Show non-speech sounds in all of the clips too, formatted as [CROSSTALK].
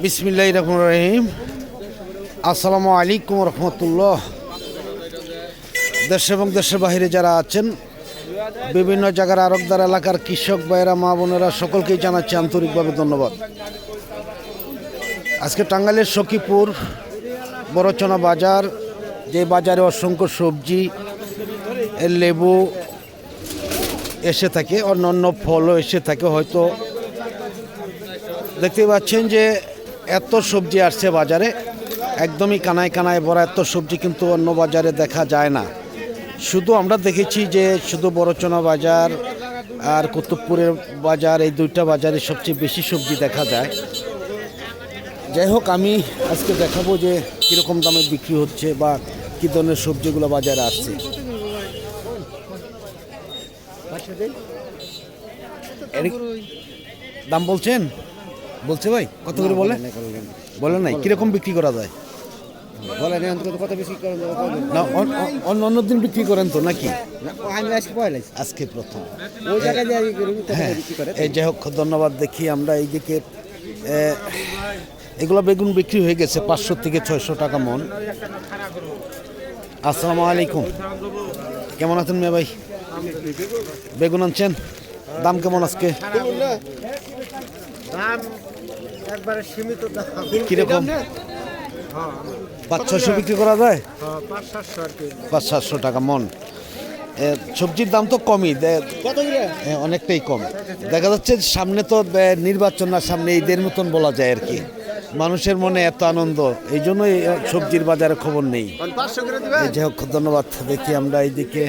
বিসমিল্লাহ রহমান রহিম। আসসালামু আলাইকুম রহমতুল্লাহ। দেশ এবং দেশের বাহিরে যারা আছেন, বিভিন্ন জায়গার আরবদার এলাকার কৃষক ভাইয়েরা, মা বোনেরা, সকলকেই জানাচ্ছি আন্তরিকভাবে ধন্যবাদ। আজকে টাঙ্গাইলের সখীপুর বড়চনা বাজার, যে বাজারে অসংখ্য সবজি লেবু এসে থাকে অন্য অন্য ফলও এসে থাকে, হয়তো দেখতে পাচ্ছেন যে এত সবজি আসছে বাজারে, একদমই কানায় কানায় ভরা এত সবজি কিন্তু অন্য বাজারে দেখা যায় না। শুধু আমরা দেখেছি যে শুধু বড়চনা বাজার আর কুতুবপুরের বাজার, এই দুইটা বাজারে সবচেয়ে বেশি সবজি দেখা যায়। যাই হোক, আমি আজকে দেখাবো যে কীরকম দামে বিক্রি হচ্ছে বা কী ধরনের সবজিগুলো বাজারে আসছে। দাম বলছেন? বলছে ভাই কত করে বলে? বলে নাই কীরকম বিক্রি করা যায়? বলে নেই অন্তত কত বেশি করে না অন- অন- অন্য অন্য দিন বিক্রি করেন তো নাকি? আমি আজকে প্রথম। ওই জায়গায় হ্যাঁ এই যাই হোক ধন্যবাদ দেখি আমরা এইদিকে এ, এগুলো বেগুন বিক্রি হয়ে গেছে পাঁচশো থেকে ছয়শো টাকা মন। আসসালামু আলাইকুম। কেমন আছেন মেয়ে ভাই? বেগুন আনছেন? দাম কেমন আজকে? দাম একবারে সীমিত দাম। কীরকম? পাঁচ ছয়শো বিক্রি করা যায়? পাঁচ সাতশো আর কি। পাঁচ সাতশো টাকা মন। সবজির দাম তো কমই। কত হ্যাঁ, অনেকটাই কম। দেখা যাচ্ছে সামনে তো নির্বাচন না সামনে ঈদের মতন বলা যায় আর কি। মানুষের মনে এত আনন্দ। এই জন্যই সবজির বাজারে খবর নেই। যাই হোক ধন্যবাদ। দেখি আমরা এইদিকে।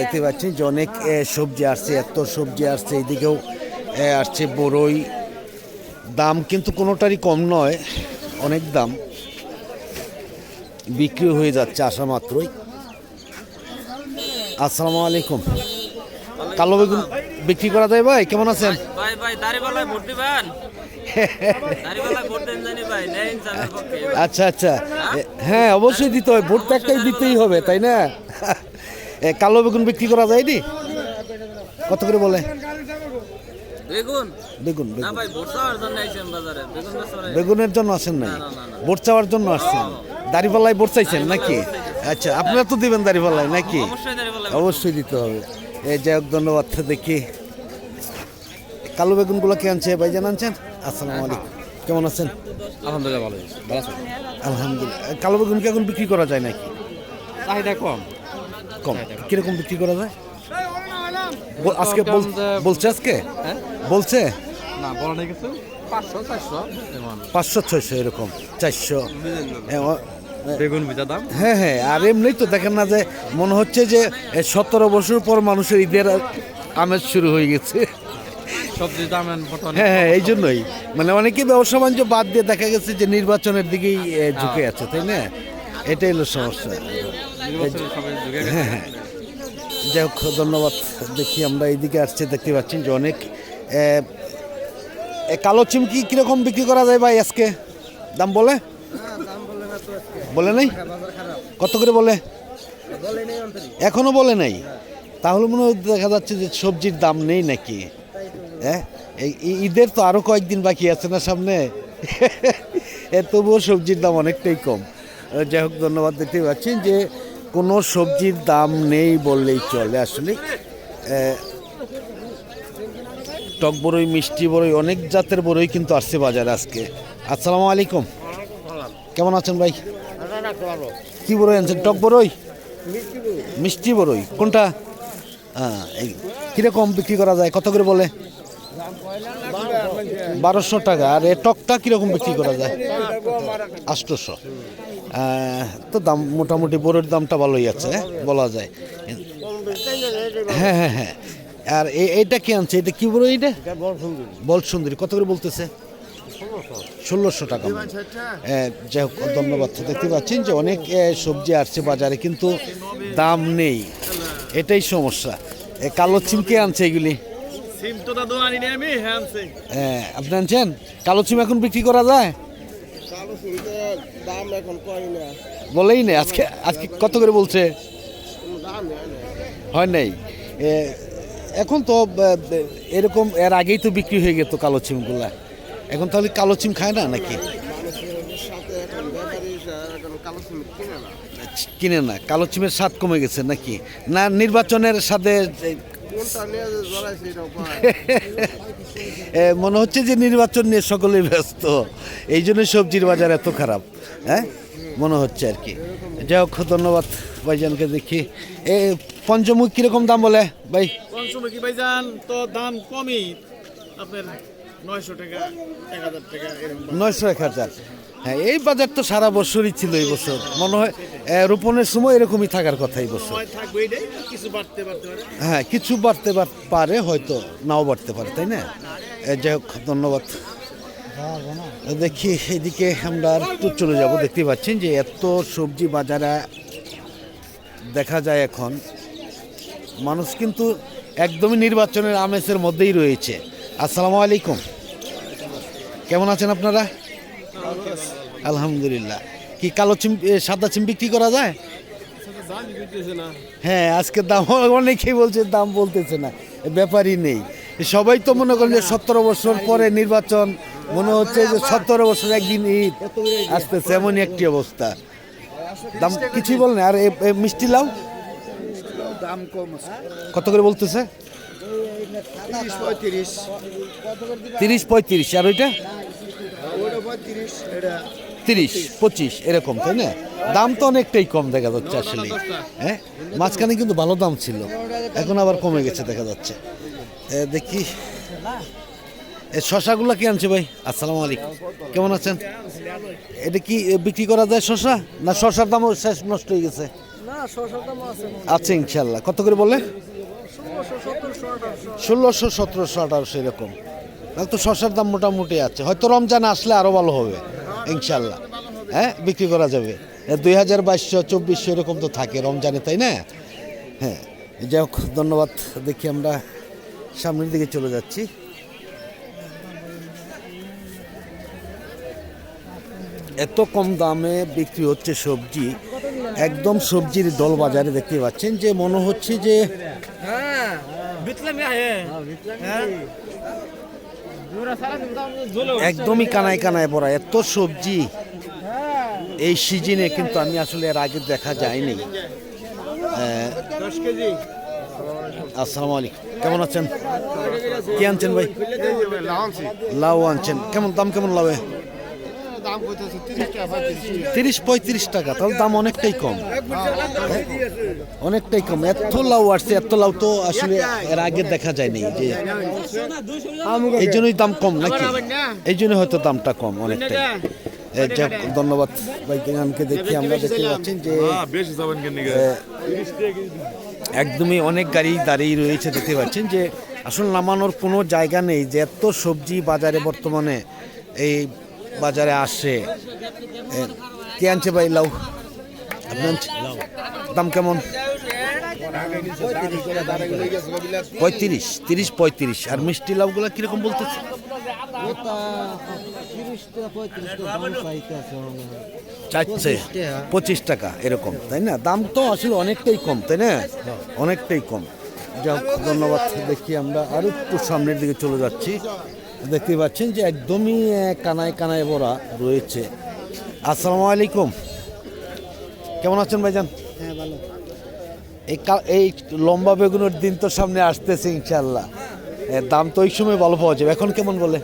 দেখতে পাচ্ছি যে অনেক সবজি আসছে এত সবজি আসছে। এইদিকেও আসছে বড়ই দাম কিন্তু কোনোটারই কম নয় অনেক দাম। বিক্রি হয়ে যাচ্ছে আসা মাত্রই। আসসালামু আলাইকুম। কালো বেগুন বিক্রি করা যায় ভাই? কেমন আছেন? ভাই ভাই দাড়িওয়ালায় ভোট দিবেন? আচ্ছা আচ্ছা। হ্যাঁ অবশ্যই দিতে হয়। ভোট তো একটাই দিতেই হবে তাই না? কালো বেগুন বিক্রি করা যায়নি? কত করে বলে? বেগুন? বেগুনের জন্য আসেন নাই? না, না, না। ভোট চাওয়ার জন্য আসছেন? দাড়িপাল্লায় ভোট চাইছেন নাকি? আচ্ছা আপনারা তো দিবেন দাড়িপাল্লায় নাকি? অবশ্যই দিতে হবে। এই যাই হোক ধন্যবাদ দেখি। কালো বেগুনগুলো কে আনছে? ভাইজান আনছেন? আসসালামু আলাইকুম। কেমন আছেন? আলহামদুলিল্লাহ ভালো ভালো আছে আলহামদুলিল্লাহ। কালো বেগুন কি এখন বিক্রি করা যায় নাকি? চাহিদা কম। কম। কীরকম বিক্রি করা যায়? আজকে বল- বলছে আজকে? হ্যাঁ? বলছে? না বলা নেই কিছু। পাঁচশো চারশো পাঁচশো ছয়শো এরকম চারশো। বেগুন ভিজা দাম? হ্যাঁ হ্যাঁ আর এমনি তো দেখেন না যে মনে হচ্ছে যে সতেরো বছর পর মানুষের ঈদের আমেজ শুরু হয়ে গেছে। সবজির দাম হ্যাঁ হ্যাঁ এই জন্যই। মানে অনেকে ব্যবসা বাণিজ্য বাদ দিয়ে দেখা গেছে যে নির্বাচনের দিকেই ঝুঁকে আছে তাই না? এটাই হলো সমস্যা। হ্যাঁ হ্যাঁ। যাই হোক ধন্যবাদ। দেখি আমরা এইদিকে আসছি দেখতে পাচ্ছি যে অনেক কালো চিমকি কীরকম বিক্রি করা যায় ভাই আজকে? দাম বলে? বলে নাই? কত করে বলে? এখনও বলে নাই? তাহলে মনে হয় দেখা যাচ্ছে যে সবজির দাম নেই নাকি? হ্যাঁ ঈদের তো আরও কয়েকদিন বাকি আছে না সামনে? তবুও সবজির দাম অনেকটাই কম। যাই হোক, ধন্যবাদ দেখতে পাচ্ছেন যে কোনো সবজির দাম নেই বললেই চলে আসলে। টক বড়ই মিষ্টি বড়ই অনেক জাতের বড়ই কিন্তু আসছে বাজারে আজকে। আসসালামু আলাইকুম। কেমন আছেন ভাই? কি বড়ই আনছেন? টক বড়ই মিষ্টি বড়ই কোনটা? হ্যাঁ কীরকম বিক্রি করা যায়? কত করে বলে? বারোশো টাকা। আর এ টকটা কীরকম বিক্রি করা যায়? আষ্টশো তো দাম মোটামুটি বড়ের দামটা ভালোই আছে হ্যাঁ, বলা যায়। হ্যাঁ হ্যাঁ হ্যাঁ। আর এ- এইটা কি আনছে? এটা কি বড় এইটা? বল সুন্দরী কত করে বলতেছে? ষোলোশো টাকা। যাই হোক ধন্যবাদ। দেখতে পাচ্ছেন যে অনেক সবজি আসছে বাজারে কিন্তু দাম নেই। এটাই সমস্যা। এ, কালো চিমকে আনছে এগুলি? সিম তো দাদু আনি নি আমি হ্যাঁ আপনি আনছেন? কালো চিম এখন বিক্রি করা যায়? দাম এখন কয় না। বলেই নেই। আজকে আজকে কত করে বলছে? দাম হয় নাই। এ, এখন তো এরকম এর আগেই তো বিক্রি হয়ে যেত কালো চিমগুলা। এখন তাহলে কালো চিম খায় না নাকি? কিনে না, কালো চিমের স্বাদ কমে গেছে নাকি? না নির্বাচনের সাথে মনে হচ্ছে যে নির্বাচন নিয়ে সকলেই ব্যস্ত। এই জন্য সবজির বাজার এত খারাপ হ্যাঁ? মনে হচ্ছে আর কি। যাই হোক, ধন্যবাদ ভাইজানকে দেখি। এ পঞ্চমুখ কীরকম দাম বলে? ভাই। পঞ্চমে কি ভাইজান তো দাম কমই। আপনার নয়শো টাকা এক হাজার টাকা নয়শো এক হাজার। হ্যাঁ এই বাজার তো সারা বছরই ছিল এই বছর। মনে হয় রোপণের সময় এরকমই থাকার কথা এই বছর। হ্যাঁ কিছু বাড়তে পার- হয়তো নাও বাড়তে পারে তাই না? যাই হোক ধন্যবাদ। দেখি এদিকে আমরা আর একটু চলে যাব। দেখতে পাচ্ছেন যে এত সবজি বাজারে দেখা যায় এখন। মানুষ কিন্তু একদমই নির্বাচনের আমেজের মধ্যেই রয়েছে। আসসালামু আলাইকুম। কেমন আছেন আপনারা? আলহামদুলিল্লাহ। কি কালো চিম সাদা চিম বিক্রি করা যায়? হ্যাঁ আজকে দাম অনেকেই বলছে, দাম বলতেছে না। ব্যাপারই নেই। সবাই তো মনে করেন যে সতেরো বছর পরে নির্বাচন, মনে হচ্ছে যে সতেরো বছর একদিন ঈদ আসতেছে, এমনই একটি অবস্থা। দাম কিছুই বল না। আর মিষ্টি লাউ? দাম কম কত করে বলতেছে? তিরিশ পঁয়ত্রিশ। আর ওইটা? তিরিশ পঁচিশ এরকম তাই না? দাম তো অনেকটাই কম দেখা যাচ্ছে আসলে। হ্যাঁ? মাঝখানে কিন্তু ভালো দাম ছিল। এখন আবার কমে গেছে দেখা যাচ্ছে। দেখি। শশাগুলো কি আনছে ভাই? আসসালামু আলাইকুম। কেমন আছেন? এটা কি বিক্রি করা যায় শশা? না শশার দামও শেষ নষ্ট হয়ে গেছে? আছে ইনশাল্লাহ। কত করে বলে ষোলোশো সতেরোশো আঠারোশো। এরকম। তাহলে তো শশার দাম মোটামুটি আছে। হয়তো রমজান আসলে আরও ভালো হবে ইনশাল্লাহ। হ্যাঁ বিক্রি করা যাবে। দুই হাজার বাইশশো চব্বিশশো এরকম তো থাকে রমজানে তাই না? হ্যাঁ যাই হোক ধন্যবাদ দেখি আমরা সামনের দিকে চলে যাচ্ছি। এত কম দামে বিক্রি হচ্ছে সবজি। একদম সবজির দল বাজারে দেখতে পাচ্ছেন যে মনে হচ্ছে যে একদমই কানায় কানায় ভরা এত সবজি। এই সিজনে কিন্তু আমি আসলে এর আগে দেখা যায়নি। আসসালামু আলাইকুম। কেমন আছেন? কি আনছেন ভাই? লাউ আনছেন। কেমন, দাম কেমন লাউয়ে দাম করতেছে তিরিশ টাকা পঁয়ত্রিশ তিরিশ পঁয়ত্রিশ টাকা তাহলে দাম অনেকটাই কম। অনেকটাই কম। এত লাউ আসছে এত লাউ তো আসলে এর আগে দেখা যায়নি যে এই জন্যই দাম কম নাকি? এই জন্য হয়তো দামটা কম অনেকটাই। যাক, ধন্যবাদ ভাইকে দেখি আমরা দেখতে পাচ্ছেন যে একদমই অনেক গাড়ি দাঁড়িয়ে রয়েছে দেখতে পাচ্ছেন যে আসলে নামানোর কোনো জায়গা নেই যে এত সবজি বাজারে বর্তমানে এই বাজারে আসে। কে আনছে ভাই লাউ? দাম কেমন? পঁয়ত্রিশ, তিরিশ পঁয়ত্রিশ। আর মিষ্টি লাউগুলো কীরকম বলতেছে? চাচ্ছে পঁচিশ টাকা এরকম, তাই না? দাম তো আসলে অনেকটাই কম, তাই না? অনেকটাই কম। যাক, ধন্যবাদ দেখি আমরা। আরও একটু সামনের দিকে চলে যাচ্ছি। দেখতে পাচ্ছেন যে একদমই কানায় কানায় ভরা রয়েছে। আসসালামু আলাইকুম। কেমন আছেন ভাইজান? হ্যাঁ ভালো। এই এই লম্বা বেগুনের দিন তো সামনে আসতেছে ইনশাল্লাহ দাম তো ওই সময় ভালো পাওয়া যাবে। এখন কেমন বলে?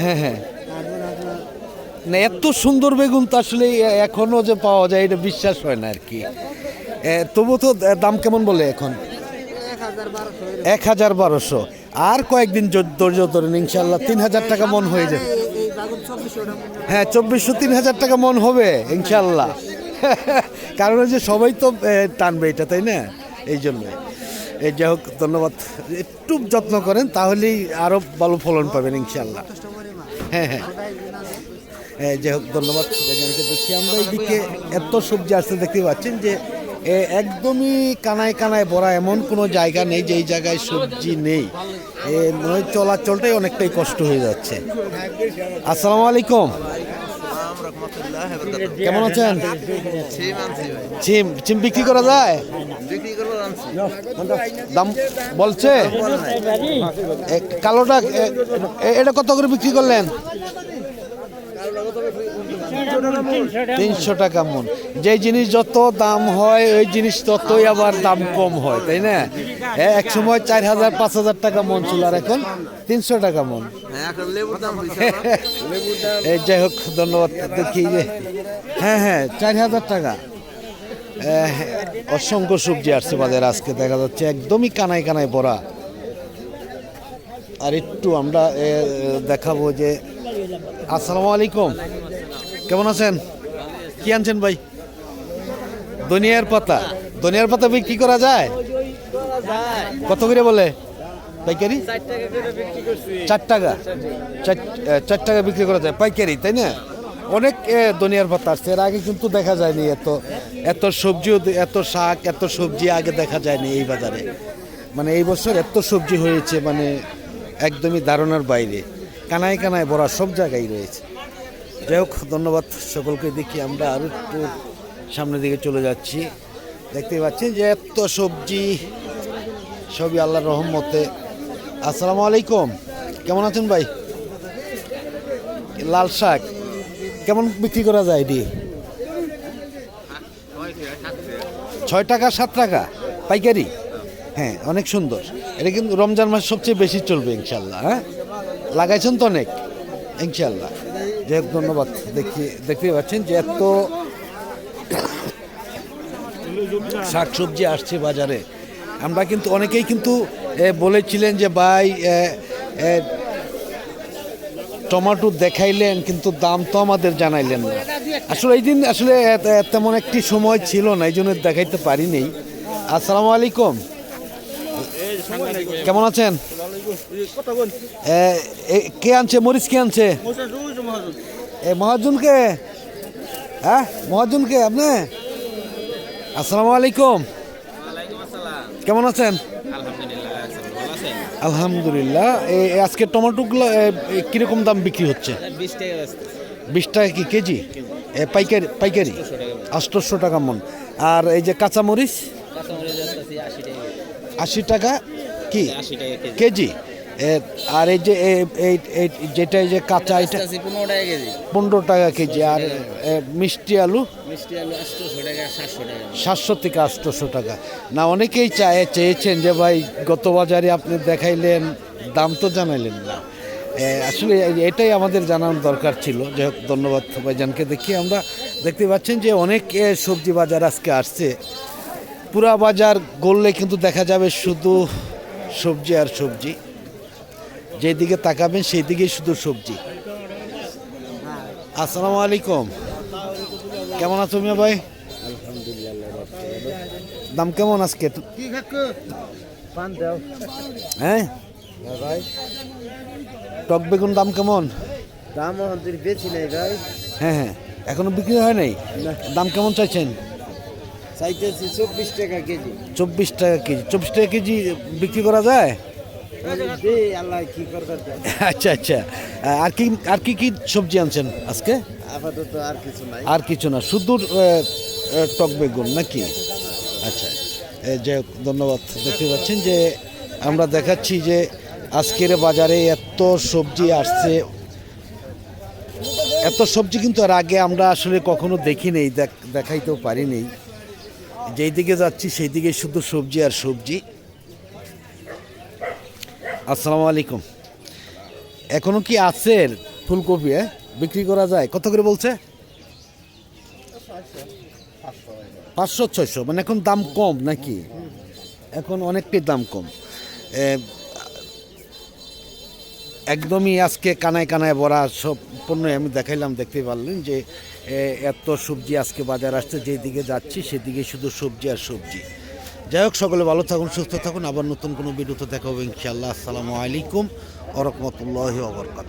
হয়ে হ্যাঁ না এত সুন্দর বেগুন তো আসলে এখনও যে পাওয়া যায় এটা বিশ্বাস হয় না আর কি। তবু তো দাম কেমন বলে এখন? এক হাজার বারোশো। আর কয়েকদিন ধৈর্য ধরেন ইনশাল্লাহ তিন হাজার টাকা মন হয়ে যাবে। হ্যাঁ চব্বিশশো তিন হাজার টাকা মন হবে ইনশাল্লাহ [LAUGHS] কারণ যে সবাই তো টানবে এটা, তাই না? এই জন্য। এই যাই হোক, ধন্যবাদ। একটু যত্ন করেন, তাহলেই আরও ভালো ফলন পাবেন ইনশাল্লাহ হ্যাঁ হ্যাঁ। যাই হোক, ধন্যবাদ। আমরা এইদিকে এত সবজি আসতে দেখতে পাচ্ছেন যে একদমই কানায় কানায় ভরা এমন কোনো জায়গা নেই যে এই জায়গায় সবজি নেই। নয় চলাচলটাই অনেকটাই কষ্ট হয়ে যাচ্ছে। আসসালামু আলাইকুম। কেমন আছেন? চিম চিম বিক্রি করা যায়? দাম বলছে? কালোটা এটা কত করে বিক্রি করলেন? তিনশো টাকা মন যে জিনিস যত দাম হয় ওই জিনিস ততই আবার দাম কম হয় তাই না? এ, এক সময় চার হাজার পাঁচ হাজার টাকা মন ছিল আর এখন তিনশো টাকা মন হ্যাঁ [LAUGHS] এই যাই হোক ধন্যবাদ দেখি যে। হ্যাঁ হ্যাঁ চার হাজার টাকা। অসংখ্য সবজি আসছে বাজারে আজকে দেখা যাচ্ছে একদমই কানায় কানায় ভরা। আর একটু আমরা দেখাবো যে আসসালামু আলাইকুম। কেমন আছেন? কি আনছেন ভাই? দুনিয়ার পাতা। দুনিয়ার পাতা বিক্রি করা যায়? কত করে বলে? পাইকারি? চার টাকা। চার টাকা বিক্রি করা যায়। পাইকারি, তাই না? অনেক দুনিয়ার পাতা আসছে। এর আগে কিন্তু দেখা যায়নি এত এত সবজিও এত শাক, এত সবজি আগে দেখা যায়নি এই বাজারে। মানে এই বছর এত সবজি হয়েছে মানে একদমই ধারণার বাইরে। কানায় কানায় ভরা সব জায়গায় রয়েছে। যাই হোক, ধন্যবাদ সকলকে। দেখি আমরা আরও একটু সামনের দিকে চলে যাচ্ছি। দেখতে পাচ্ছেন যে এত সবজি, সবই আল্লাহর রহমতে। আসসালামু আলাইকুম। কেমন আছেন ভাই? লাল শাক, কেমন বিক্রি করা যায় এটি? ছয় টাকা, সাত টাকা, পাইকারি? হ্যাঁ অনেক সুন্দর। এটা কিন্তু রমজান মাস সবচেয়ে বেশি চলবে ইনশাল্লাহ হ্যাঁ? লাগাইছেন তো অনেক, ইনশাল্লাহ। হোক ধন্যবাদ দেখি দেখতে পাচ্ছেন যে এত শাক সবজি আসছে বাজারে। আমরা কিন্তু অনেকেই কিন্তু বলেছিলেন যে ভাই এ, দেখাইলেন কিন্তু দাম তো আমাদের জানাইলেন না। আসলে এই দিন আসলে তেমন একটি সময় ছিল না এই জন্য দেখাইতে পারিনি। আসসালামু আলাইকুম। কেমন আছেন? কে আনছে? মরিচ কে আনছে? এ মহাজনকে? হ্যাঁ? মহাজনকে আপনি? আসসালামু আলাইকুম। কেমন আছেন? আলহামদুলিল্লাহ। আজকে টমেটোগুলো কীরকম দাম বিক্রি হচ্ছে? বিশ টাকা কি কেজি? পাইকারি পাইকারি? আটশোশো টাকা মন। আর এই যে কাঁচামরিচ? আশি টাকা। কি? কেজি। আর এই যে যেটা এই যে কাঁচা এটা পনেরো টাকা কেজি। আর মিষ্টি আলু? সাতশো থেকে আটশোশো টাকা। না অনেকেই চায় চেয়েছেন যে ভাই গত বাজারে আপনি দেখাইলেন দাম তো জানাইলেন না। আসলে এটাই আমাদের জানানোর দরকার ছিল। যাই হোক ধন্যবাদ ভাইজানকে দেখি। আমরা দেখতে পাচ্ছেন যে অনেক সবজি বাজার আজকে আসছে। পুরা বাজার গড়লে কিন্তু দেখা যাবে শুধু সবজি আর সবজি। যেদিকে তাকাবেন সেই দিকেই শুধু সবজি। আসসালামু আলাইকুম। কেমন আছো মিয়া ভাই? দাম কেমন আজকে? দাও। হ্যাঁ? ভাই। টক বেগুন দাম কেমন? দাম বেশি নেই ভাই। হ্যাঁ হ্যাঁ। এখনও বিক্রি হয় নাই? দাম কেমন চাইছেন? চাইতেছি চব্বিশ টাকা কেজি। চব্বিশ টাকা কেজি। চব্বিশ টাকা কেজি বিক্রি করা যায়? আল্লাহ কি করবে আচ্ছা আচ্ছা। আর কি আর কি কি সবজি আনছেন আজকে? আপাতত আর কিছু নাই। আর কিছু না শুধু টক বেগুন নাকি? আচ্ছা। যাই হোক ধন্যবাদ। দেখতে পাচ্ছেন যে আমরা দেখাচ্ছি যে আজকের বাজারে এত সবজি আসছে। এত সবজি কিন্তু আর আগে আমরা আসলে কখনো দেখি নেই দেখ- দেখাইতেও পারি নেই যেই দিকে যাচ্ছি সেই দিকে শুধু সবজি আর সবজি। আসসালামু আলাইকুম। এখনও কি আছে ফুলকপি হ্যাঁ? বিক্রি করা যায়? কত করে বলছে? পাঁচশো, ছয়শো। মানে এখন দাম কম নাকি? এখন অনেকটাই দাম কম। একদমই আজকে কানায় কানায় বড়া সব পণ্য আমি দেখাইলাম দেখতে পারলেন যে এত সবজি আজকে বাজার আসছে যেদিকে যাচ্ছি সেদিকে শুধু সবজি আর সবজি। যাই হোক, সকলে ভালো থাকুন, সুস্থ থাকুন। আবার নতুন কোনো ভিডিওতে দেখা হবে ইনশাআল্লাহ। আসসালামু আলাইকুম ওরকমতুল্লাহ অবরকাত